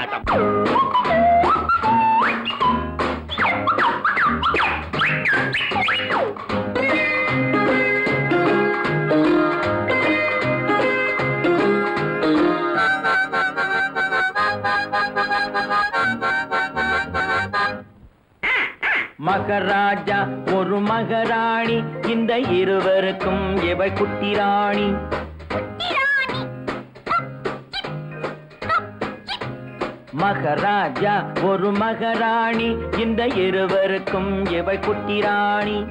ஆட்டம் மகராஜா ஒரு மகராணி. இந்த இருவருக்கும் எவள் குட்டி மகராஜா ஒரு மகராணி இந்த இருவருக்கும் எவள் குட்டி ராணி.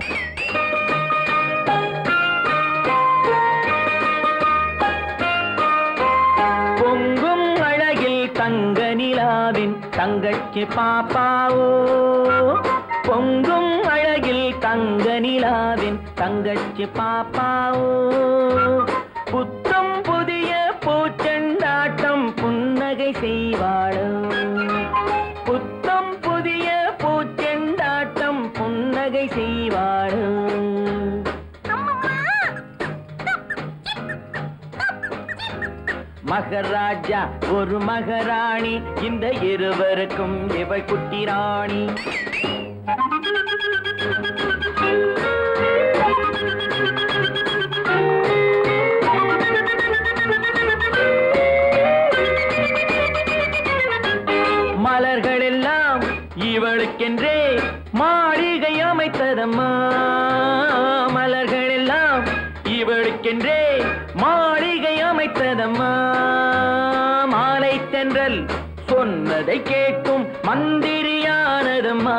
பொங்கும் அழகில் தங்க நிலாவின் தங்கச்சி பாப்பாவோ. பொங்கும் அழகில் தங்க நிலாவின் தங்கச்சி பாப்பாவோ. செய்வாளோ? புத்தம் புதிய பூச்செண்டாட்டம் புன்னகை செய்வாளோ? மகராஜா ஒரு மகராணி இந்த இருவருக்கும் இவள் குட்டி ராணி. மலர்கள் எல்லாம் இவளுக்கென்றே மாளிகை அமைத்ததம்மா. மலர்கள் எல்லாம் இவளுக்கென்றே மாளிகை அமைத்ததம்மா. மாலை தென்றல் சொன்னதை கேட்கும் மந்திரியானதம்மா.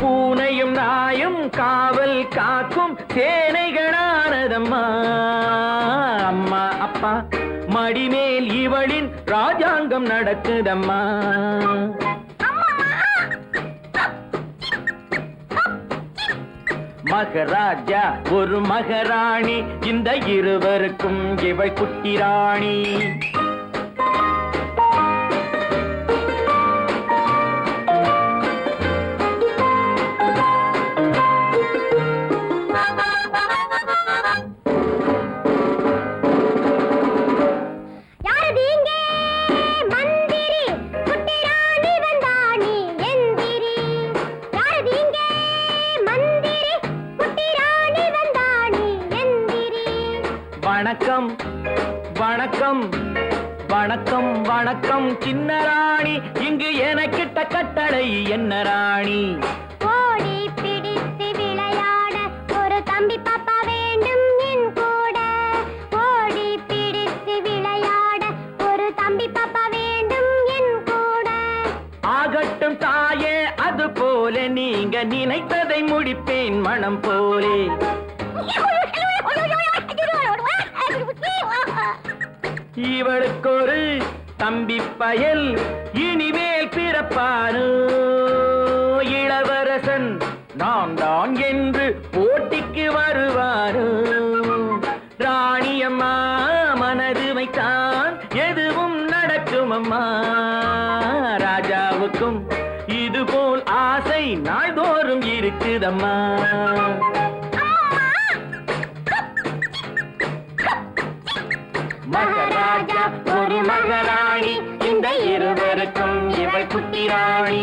பூனையும் நாயும் காவல் காக்கும் சேனைகளானதம்மா. அம்மா அப்பா. மடிமேல் இவளின் ராஜாங்கம் நடக்குதம்மா. மகராஜா ஒரு மகராணி இந்த இருவருக்கும் இவள் குட்டி வணக்கம் வணக்கம் வணக்கம் வணக்கம். சின்ன ராணி இங்கு எனக்கிட்ட கட்டளை என்ன ராணி? ஓடி பிடித்து விளையாட ஒரு தம்பி பாப்பா வேண்டும் என் கூட. ஓடி பிடித்து விளையாட ஒரு தம்பி பாப்பா வேண்டும் என் கூட. ஆகட்டும் தாயே அது போல நீங்க நினைத்ததை முடிப்பேன் மனம் போலே. இவளுக்கு ஒரு தம்பி பயல் இனிமேல் பிறப்பாரு. இளவரசன் நான் தான் என்று போட்டிக்கு வருவாரு. ராணியம்மா மனது வைத்தான் எதுவும் நடக்கும் அம்மா ராஜாவுக்கும் இதுபோல் ஆசை நாள்தோறும் இருக்குதம்மா. மகாராஜா ஒரு மகாராணி. இந்த இருவருக்கும் இவள் குட்டி ராணி